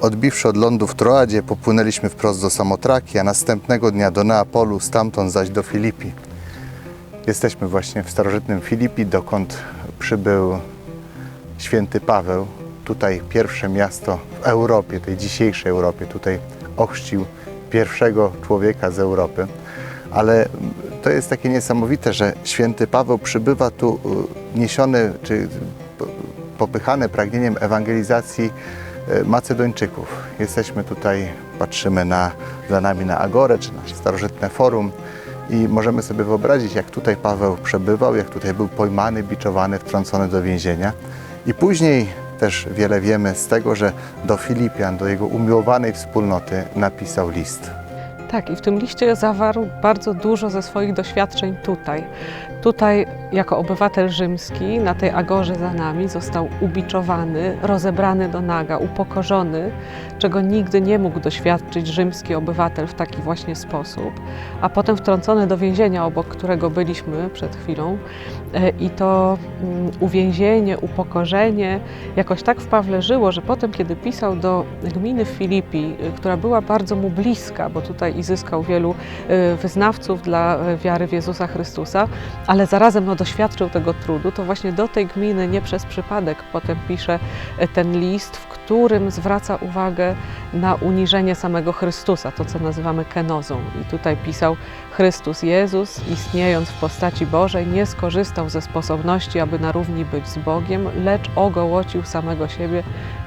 Odbiwszy od lądu w Troadzie, popłynęliśmy wprost do Samotraki, a następnego dnia do Neapolu, stamtąd zaś do Filipi. Jesteśmy właśnie w starożytnym Filipi, dokąd przybył święty Paweł. Tutaj pierwsze miasto w Europie, tej dzisiejszej Europie. Tutaj ochrzcił pierwszego człowieka z Europy. Ale to jest takie niesamowite, że święty Paweł przybywa tu y, niesiony czy popychany pragnieniem ewangelizacji Macedończyków. Jesteśmy tutaj, patrzymy na, za nami na Agorę, czy na starożytne forum i możemy sobie wyobrazić, jak tutaj Paweł przebywał, jak tutaj był pojmany, biczowany, wtrącony do więzienia. I później też wiele wiemy z tego, że do Filipian, do jego umiłowanej wspólnoty napisał list. Tak, i w tym liście zawarł bardzo dużo ze swoich doświadczeń tutaj. Tutaj, jako obywatel rzymski, na tej agorze za nami, został ubiczowany, rozebrany do naga, upokorzony, czego nigdy nie mógł doświadczyć rzymski obywatel w taki właśnie sposób, a potem wtrącony do więzienia, obok którego byliśmy przed chwilą. E, I to mm, uwięzienie, upokorzenie jakoś tak w Pawle żyło, że potem, kiedy pisał do gminy Filipi, y, która była bardzo mu bliska, bo tutaj i zyskał wielu y, wyznawców dla y, wiary w Jezusa Chrystusa, ale zarazem no, doświadczył tego trudu, to właśnie do tej gminy nie przez przypadek potem pisze y, ten list, w którym zwraca uwagę na uniżenie samego Chrystusa, to co nazywamy kenozą. I tutaj pisał Chrystus Jezus, istniejąc w postaci Bożej, nie skorzystał ze sposobności, aby na równi być z Bogiem, lecz ogołocił samego siebie,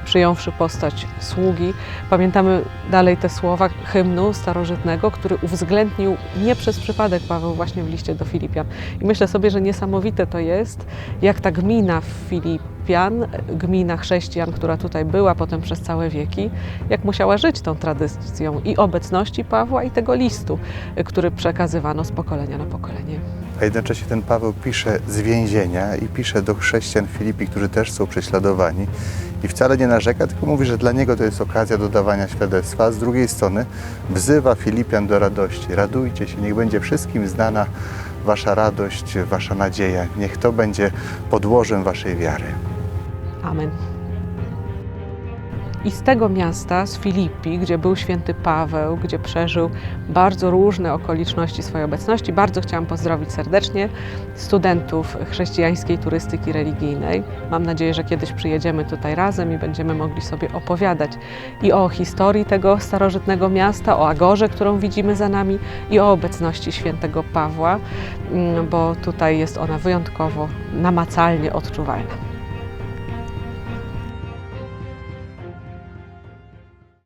przyjąwszy postać sługi. Pamiętamy dalej te słowa hymnu starożytnego, który uwzględnił nie przez przypadek Paweł właśnie w liście do Filipian. I myślę sobie, że niesamowite to jest, jak ta gmina w Gmina chrześcijan, która tutaj była potem przez całe wieki, jak musiała żyć tą tradycją i obecności Pawła i tego listu, który przekazywano z pokolenia na pokolenie. A jednocześnie ten Paweł pisze z więzienia i pisze do chrześcijan Filipi, którzy też są prześladowani. I wcale nie narzeka, tylko mówi, że dla niego to jest okazja do dawania świadectwa. A z drugiej strony wzywa Filipian do radości. Radujcie się, niech będzie wszystkim znana wasza radość, wasza nadzieja. Niech to będzie podłożem waszej wiary. Amen. I z tego miasta, z Filipi, gdzie był święty Paweł, gdzie przeżył bardzo różne okoliczności swojej obecności, bardzo chciałam pozdrowić serdecznie studentów chrześcijańskiej turystyki religijnej. Mam nadzieję, że kiedyś przyjedziemy tutaj razem i będziemy mogli sobie opowiadać i o historii tego starożytnego miasta, o Agorze, którą widzimy za nami, i o obecności świętego Pawła, mm, bo tutaj jest ona wyjątkowo namacalnie odczuwalna.